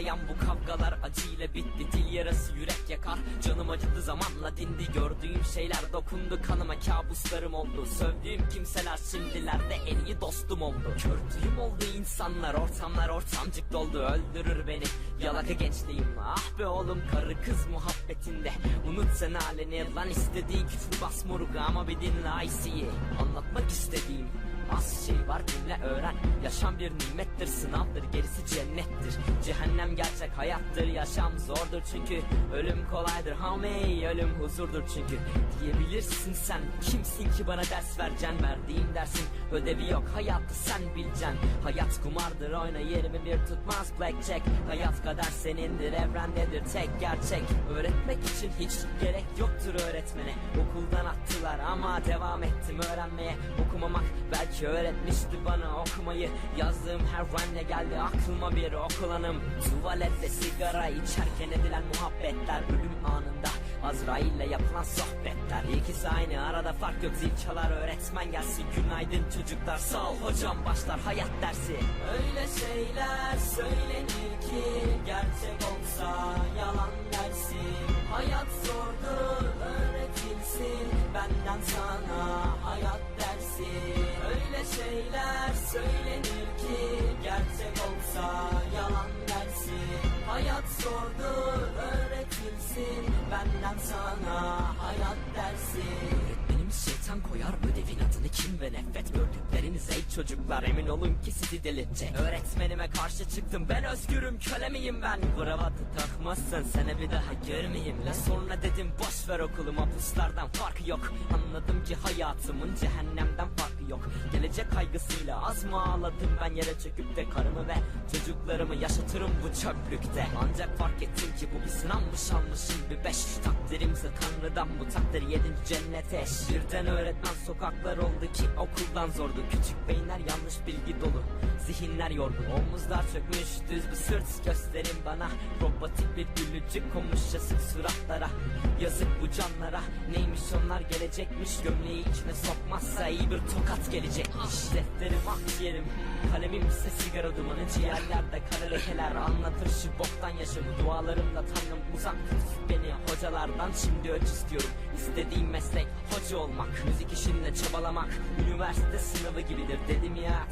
uzayan bu kavgalar acıyla bitti Dil yarası yürek yakar. Canım acıdı zamanla dindi Gördüğüm şeyler dokundu kanıma. Kabuslarım oldu Sövdüğüm kimseler şimdilerde en iyi dostum oldu. Kördüğüm oldu insanlar ortamlar ortamcık doldu Öldürür beni. Yalaka gençliğim Ah be oğlum karı kız muhabbetinde. Unut sen halini lan istediğin küfür bas moruk Ama bir dinle IC'yi Anlatmak istediğim Az şey var dinle öğren. Yaşam bir nimettir sınavdır gerisi cennettir. Cehennem gerçek hayattır yaşam zordur çünkü. Ölüm kolaydır hamey ölüm huzurdur çünkü. Diyebilirsin sen kimsin ki bana ders vereceksin? Verdiğim dersin ödevi yok hayatı sen bileceksin. Hayat kumardır oyna yerimi bir tutmaz blackjack Hayat kadar senindir evrendedir tek gerçek. Öğretmek için hiç gerek yoktur öğretmene. Okuldan attılar ama devam ettim öğrenmeye. Okumamak belki öğretmişti bana okumayı. Yazdığım her rhyme geldi aklıma bir okul hanım. Tuvalette sigara içerken edilen muhabbetler Ölüm anında. Azrail'le yapılan sohbetler. İkisi aynı arada fark yok. Zil çalar öğretmen gelsin. Günaydın çocuklar. Sağ ol hocam. Başlar hayat dersi. Öyle şeyler söylenir ki gerçek çocuklar emin olun ki sizi delirtecek. Öğretmenime karşı çıktım ben özgürüm köle miyim ben? Kravatı takmazsan seni bir daha görmeyeyim. La Sonra dedim boş ver okulu mapuslardan farkı yok. Anladım ki hayatımın cehennemden farkı yok. Gelecek kaygısıyla az mı ağladım ben yere çöküp de karımı ve çocuklarımı yaşatırım bu çöplükte. Ancak fark ettim ki bu bir sınavmış almışım bir beş Takdirimse tanrıdan bu takdir yedinci cennete. Birden öğretmen sokaklar oldu ki okuldan zordu. Küçük beyinler yanlış bilgi dolu Zihinler yorgun. Omuzlar çökmüş düz bir sırt gösterin bana. Robotik bir gülücük konmuş yazık suratlara. Yazık bu canlara neymiş onlar gelecekmiş. Gömleği içine sokmazsa iyi bir tokat gelecekmiş Defterim ah yerim Kalemim ise sigara dumanı. Ciğerlerde kara lekeler anlatır şu boktan yaşamı. Dualarımda tanrım uzak tut beni hocalardan Şimdi öç istiyorum. İstediğim meslek hoca olmak. Müzik işinde çabalamak. Üniversite sınavı gibidir dedim ya